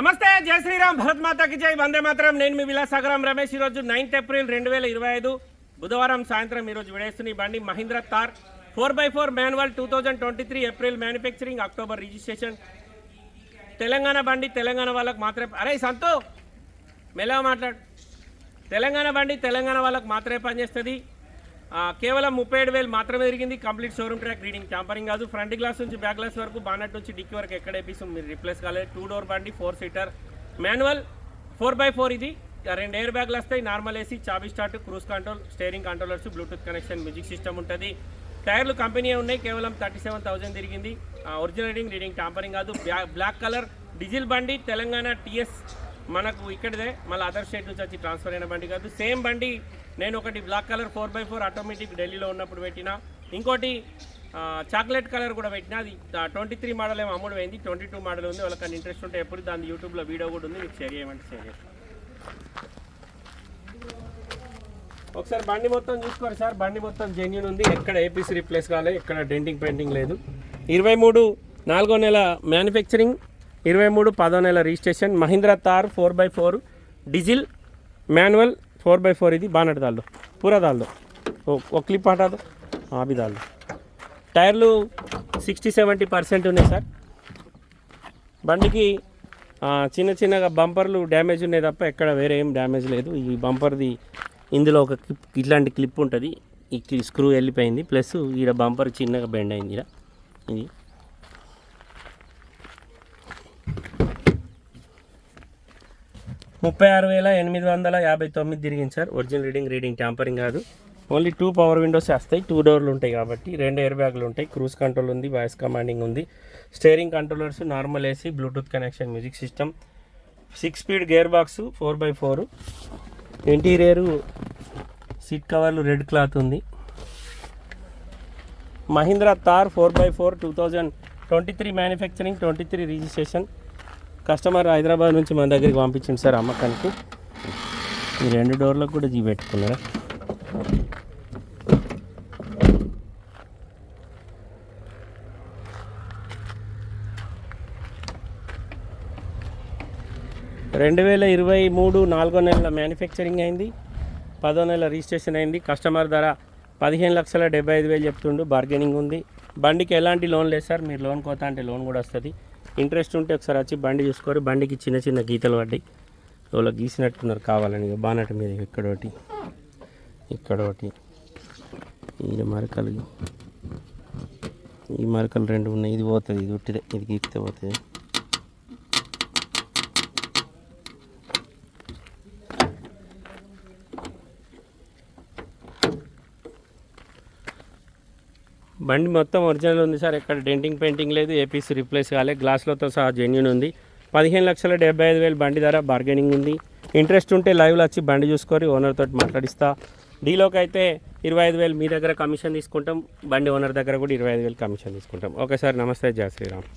నమస్తే జయ శ్రీరామ్ భరత్ మాతాకి జై వందే మాత్రం. నేను మీ విలాసాగరం రమేష్. ఈరోజు నైన్త్ ఏప్రిల్ రెండు వేల ఇరవై ఐదు బుధవారం సాయంత్రం ఈరోజు విడేస్తున్న ఈ బండి Mahindra Thar four by four manual two thousand twenty three April manufacturing October registration. Telangana బండి తెలంగాణ వాళ్ళకి మాత్రమే. అరే సంతు మెల్లగా మాట్లాడు. తెలంగాణ బండి తెలంగాణ వాళ్ళకి మాత్రమే పనిచేస్తుంది. కేవలం ముప్పై ఏడు వేలు మాత్రమే జరిగింది complete showroom track reading. Tampering కాదు. ఫ్రంట్ గ్లాస్ నుంచి బ్యాక్ గ్లాస్ వరకు బానట్ నుంచి డిక్కి వరకు ఎక్కడ వేపిస్తాం? మీరు రిప్లేస్ కాలేదు. టూ డోర్ బండి four seater manual four by four ఇది. రెండు ఎయిర్ బ్యాగ్లు వస్తాయి. Normal AC చాబీ start cruise control steering controllers Bluetooth connection music system ఉంటుంది. టైర్లు కంపెనీ ఉన్నాయి. కేవలం థర్టీ సెవెన్ థౌసండ్ తిరిగింది ఒరిజినల్ రీడింగ్ రీడింగ్ ట్యాంపరింగ్ కాదు. బ్లాక్ కలర్ డీజిల్ బండి తెలంగాణ టీఎస్ మనకు ఇక్కడదే మళ్ళీ అదర్ స్టేట్ నుంచి వచ్చి ట్రాన్స్ఫర్ అయిన బండి కాదు. సేమ్ బండి నేను ఒకటి black colour four by four automatic ఢిల్లీలో ఉన్నప్పుడు పెట్టిన. ఇంకోటి చాక్లెట్ కలర్ కూడా పెట్టిన. అది ట్వంటీ త్రీ మోడల్ ఏమో అమ్ముడు పోయింది. ట్వంటీ టూ మోడల్ ఉంది. వాళ్ళకి ఇంట్రెస్ట్ ఉంటే ఎప్పుడు దాని యూట్యూబ్లో వీడియో కూడా ఉంది. మీకు షేర్ చేయమంటే షేర్ చేస్తాను ఒకసారి బండి మొత్తం చూసుకోరు సార్. బండి మొత్తం జెన్యున్ ఉంది. ఎక్కడ ఏపీసీ రీప్లేస్ కాలేదు. ఎక్కడ డెంటింగ్ పెయింటింగ్ లేదు. ఇరవై మూడు నాలుగో నెల మ్యానుఫ్యాక్చరింగ్ ఇరవై మూడు పదో నెల registration. Mahindra Thar four by four diesel manual four by four ఇది బానట్ దాల్లో పూరా దాల్లో. ఒక క్లిప్ హటాదో అవి టైర్లు సిక్స్టీ సెవెంటీ పర్సెంట్ ఉన్నాయి సార్. బండికి చిన్న చిన్నగా బంపర్లు డ్యామేజ్ ఉన్నాయి తప్ప ఎక్కడ వేరే ఏం డ్యామేజ్ లేదు. ఈ బంపర్ది ఇందులో ఒక క్లిప్ ఇట్లాంటి క్లిప్ ఉంటుంది. ఈ క్లి- స్క్రూ వెళ్ళిపోయింది. ప్లస్ ఈడ బంపర్ చిన్నగా బెండ్ అయింది ఈడ. ఇది. ముప్పై ఆరు వేల ఎనిమిది వందల యాభై తొమ్మిది తిరిగింది sir. Original reading reading tampering కాదు. ఓన్లీ టూ పవర్ విండోస్ వస్తాయి. టూ డోర్లు ఉంటాయి కాబట్టి రెండు ఎయిర్ బ్యాగ్లు ఉంటాయి. క్రూజ్ కంట్రోల్ ఉంది వాయిస్ కమాండింగ్ ఉంది. Steering controllers normal AC Bluetooth connection music system six speed gear box four by four interior seat కవర్లు రెడ్ క్లాత్ ఉంది. Mahindra Thar four by four two thousand twenty three manufacturing twenty three registration customer Hyderabad నుంచి మన దగ్గరికి పంపించింది sir అమ్మకానికి. ఈ రెండు డోర్లకు కూడా జీ పెట్టుకున్నారా? రెండు వేల ఇరవై మూడు నాలుగో నెలల మ్యానుఫ్యాక్చరింగ్ అయింది. పదో నెల రిజిస్ట్రేషన్ అయింది. కస్టమర్ ధర పదిహేను లక్షల డెబ్బై ఐదు వేలు చెప్తుండు. బార్గెనింగ్ ఉంది. బండికి ఎలాంటి లోన్ లేదు సార్. మీరు లోన్ కోతా అంటే లోన్ కూడా వస్తుంది. ఇంట్రెస్ట్ ఉంటే ఒకసారి వచ్చి బండి చూసుకోరు. బండికి చిన్న చిన్న గీతలు పడ్డాయి. ఎవరో గీసినట్టున్నారు కావాలని. ఇక బానట్ మీద ఇక్కడ ఒకటి ఇక్కడ ఒకటి. ఈ మరకలు ఈ మరకలు రెండు ఉన్నాయి. ఇది పోతుంది ఇది ఉట్టిదే ఇది గీస్తే పోతుంది. బండి మొత్తం ఒరిజినల్ ఉంది సార్. ఎక్కడ డెంటింగ్ పెయింటింగ్ లేదు ఏపీసీ రిప్లేస్ కాలే. గ్లాస్లతో సహా జెన్యున్ ఉంది. పదిహేను లక్షల డెబ్బై ఐదు వేలు బండి ధర బార్గెనింగ్ ఉంది. ఇంట్రెస్ట్ ఉంటే లైవ్లో వచ్చి బండి చూసుకొని ఓనర్తో మాట్లాడిస్తా. డీలోకి అయితే ఇరవై ఐదు వేలు మీ దగ్గర కమిషన్ తీసుకుంటాం. బండి ఓనర్ దగ్గర కూడా ఇరవై ఐదు వేలు కమిషన్ తీసుకుంటాం. ఓకే సార్ నమస్తే. జయ శ్రీరామ్.